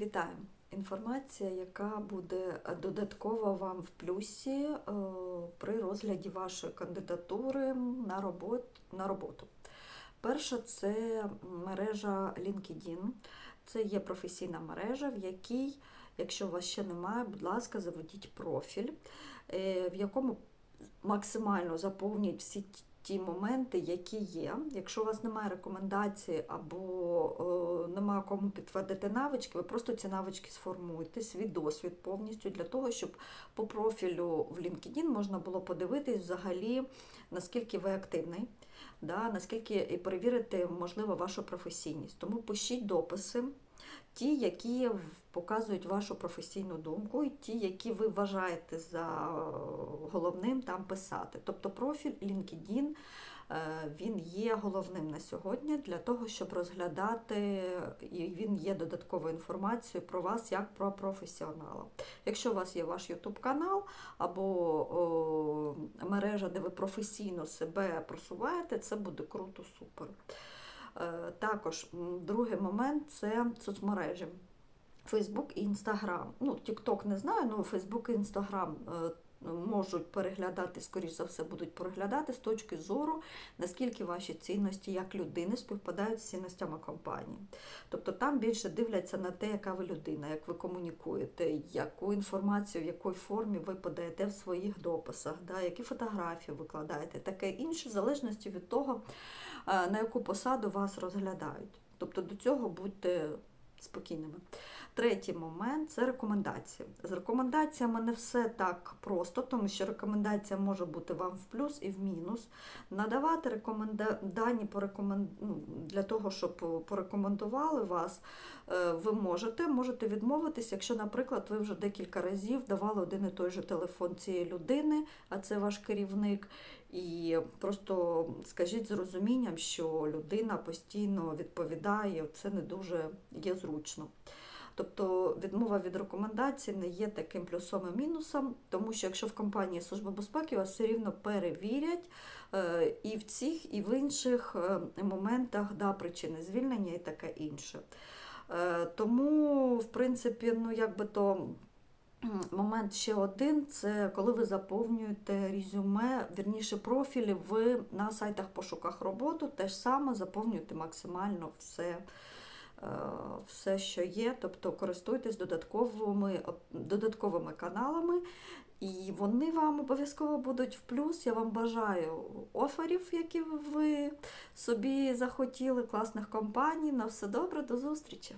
Вітаю! Інформація, яка буде додатково вам в плюсі е, при розгляді вашої кандидатури на роботу. На роботу. Перше, це мережа LinkedIn. Це є професійна мережа, в якій, якщо у вас ще немає, будь ласка, заведіть профіль, е, в якому максимально заповніть всі ті- моменти, які є. Якщо у вас немає рекомендацій або е, немає кому підтвердити навички, ви просто ці навички сформуйте, свій досвід повністю для того, щоб по профілю в LinkedIn можна було подивитись взагалі, наскільки ви активний, да, наскільки і перевірити, можливо, вашу професійність. Тому пишіть дописи. Ті, які показують вашу професійну думку, і ті, які ви вважаєте за е, головним там писати. Тобто профіль LinkedIn е, він є головним на сьогодні для того, щоб розглядати, і він є додатковою інформацією про вас як про професіонала. Якщо у вас є ваш YouTube канал або о, мережа, де ви професійно себе просуваєте, це буде круто, супер. Е, Також другий момент це соцмережі. Фейсбук і Інстаграм. Ну, Тікток не знаю, але Фейсбук і Інстаграм можуть переглядати, скоріш за все, будуть переглядати з точки зору, наскільки ваші цінності як людини співпадають з цінностями компанії. Тобто там більше дивляться на те, яка ви людина, як ви комунікуєте, яку інформацію, в якій формі ви подаєте в своїх дописах, да, які фотографії викладаєте, таке інше, в залежності від того, е, на яку посаду вас розглядають. Тобто до цього будьте спокійними. Третій момент це рекомендації. З рекомендаціями не все так просто, тому що рекомендація може бути вам в плюс і в мінус. Надавати рекоменда... дані по рекомен... ну, для того, щоб порекомендували вас, е, ви можете. Можете відмовитись, якщо, наприклад, ви вже декілька разів давали один і той же телефон цієї людини, а це ваш керівник. І просто скажіть з розумінням, що людина постійно відповідає, це не дуже є зручно. Тобто відмова від рекомендацій не є таким плюсом і мінусом, тому що якщо в компанії Служба безпеки вас все рівно перевірять е, і в цих, і в інших е, моментах да, причини звільнення і таке інше. Е, Тому, в принципі, ну якби то. Момент ще один це коли ви заповнюєте резюме, вірніше профілі, ви на сайтах пошуках роботу теж саме заповнюєте максимально все, е, все, що є. Тобто користуйтесь додатковими, додатковими каналами, і вони вам обов'язково будуть в плюс. Я вам бажаю оферів, які ви собі захотіли, класних компаній. На все добре, до зустрічі!